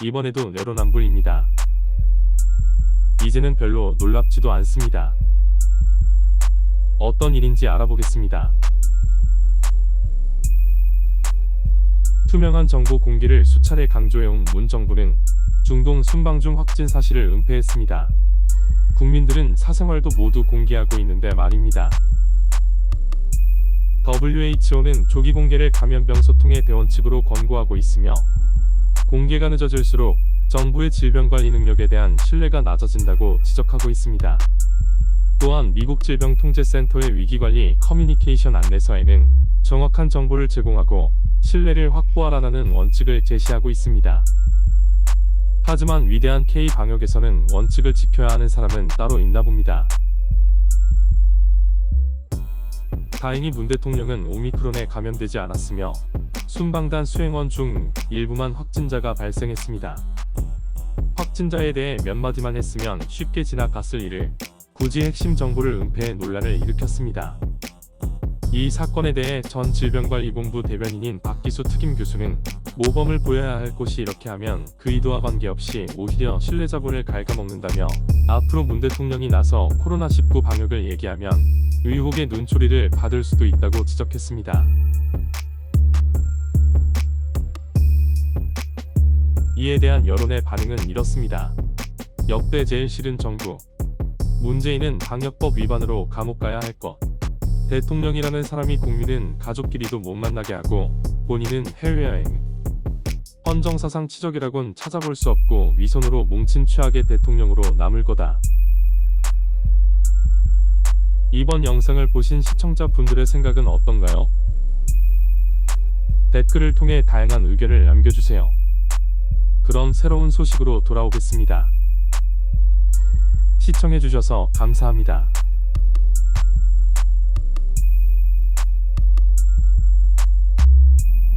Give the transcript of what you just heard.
이번에도 내로남불입니다. 이제는 별로 놀랍지도 않습니다. 어떤 일인지 알아보겠습니다. 투명한 정보 공개를 수차례 강조해온 문 정부는 중동 순방중 확진 사실을 은폐했습니다. 국민들은 사생활도 모두 공개하고 있는데 말입니다. WHO는 조기 공개를 감염병 소통의 대원칙으로 권고하고 있으며 공개가 늦어질수록 정부의 질병관리 능력에 대한 신뢰가 낮아진다고 지적하고 있습니다. 또한 미국 질병통제센터의 위기관리 커뮤니케이션 안내서에는 정확한 정보를 제공하고 신뢰를 확보하라는 원칙을 제시하고 있습니다. 하지만 위대한 K 방역에서는 원칙을 지켜야 하는 사람은 따로 있나 봅니다. 다행히 문 대통령은 오미크론에 감염되지 않았으며 순방단 수행원 중 일부만 확진자가 발생했습니다. 확진자에 대해 몇 마디만 했으면 쉽게 지나갔을 일을 굳이 핵심 정보를 은폐해 논란을 일으켰습니다. 이 사건에 대해 전 질병관리본부 대변인인 박기수 특임 교수는 모범을 보여야 할 곳이 이렇게 하면 그 의도와 관계없이 오히려 신뢰 자본을 갉아먹는다며 앞으로 문 대통령이 나서 코로나19 방역을 얘기하면 의혹의 눈초리를 받을 수도 있다고 지적했습니다. 이에 대한 여론의 반응은 이렇습니다. 역대 제일 싫은 정부. 문재인은 방역법 위반으로 감옥 가야 할 것. 대통령이라는 사람이 국민은 가족끼리도 못 만나게 하고 본인은 해외여행. 헌정사상 치적이라곤 찾아볼 수 없고 위선으로 뭉친 최악의 대통령으로 남을 거다. 이번 영상을 보신 시청자분들의 생각은 어떤가요? 댓글을 통해 다양한 의견을 남겨주세요. 그럼 새로운 소식으로 돌아오겠습니다. 시청해주셔서 감사합니다.